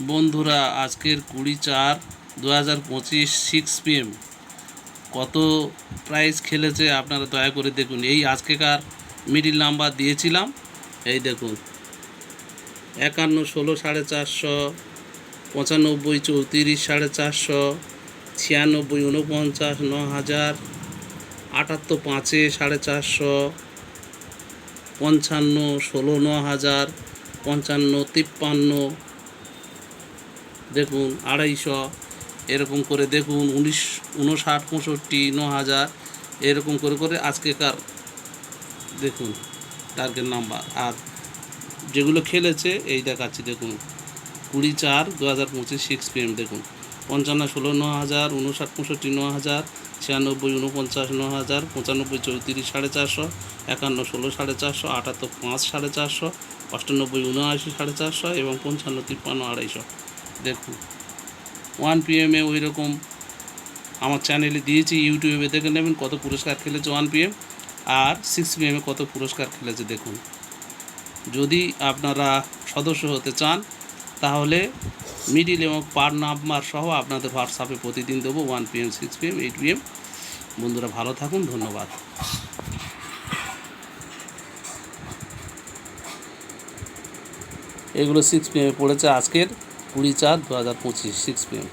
বন্ধুরা, আজকের কুড়ি চার দু হাজার পঁচিশ সিক্স পিএম কত প্রাইস খেলেছে আপনারা দয়া করে দেখুন। এই আজকেকার মিডিল নাম্বার দিয়েছিলাম, এই দেখুন। একান্ন, ষোলো, সাড়ে চারশো, পঁচানব্বই, চৌত্রিশ, সাড়ে চারশো, ছিয়ানব্বই উনপঞ্চাশ ন হাজার, আটাত্তর, পাঁচে, সাড়ে চারশো, পঞ্চান্ন, ষোলো, ন হাজার, পঞ্চান্ন, তিপ্পান্ন দেখুন, আড়াইশো, এরকম করে দেখুন, উনিশ, উনষাট, পঁয়ষট্টি, ন হাজার, এরকম করে করে আজকেকার, দেখুন টার্গেট নাম্বার আর যেগুলো খেলেছে, এই দেখাচ্ছি, দেখুন, কুড়ি চার দু হাজার পঁচিশ সিক্স পিএম দেখুন, পঞ্চান্ন, ষোলো, ন হাজার, উনষাট, পঁয়ষট্টি, ন হাজার, ছিয়ানব্বই, উনপঞ্চাশ, ন হাজার, পঁচানব্বই, চৌত্রিশ, সাড়ে চারশো, একান্ন, ষোলো, সাড়ে চারশো, আটাত্তর, পাঁচ, সাড়ে চারশো, অষ্টানব্বই, উনআশি, সাড়ে চারশো এবং পঞ্চান্ন, তিপ্পান্ন, আড়াইশো। দেখুন। ওয়ান পিএমে ওই রকম আমার চ্যানেলে দিয়েছি ইউটিউবে দেখে নেবেন কত পুরস্কার খেলেছে ওয়ান পিএম আর সিক্স পিএমে কত পুরস্কার খেলেছে দেখুন। যদি আপনারা সদস্য হতে চান, তাহলে মিডিল এবং পার নাম্বার সহ আপনাদের হোয়াটসঅ্যাপে প্রতিদিন দেবো one PM six PM eight PM বন্ধুরা ভালো থাকুন, ধন্যবাদ। এগুলো সিক্স পিএমে পড়েছে আজকের কুড়ি চার দু হাজার পঁচিশ সিক্স পিএম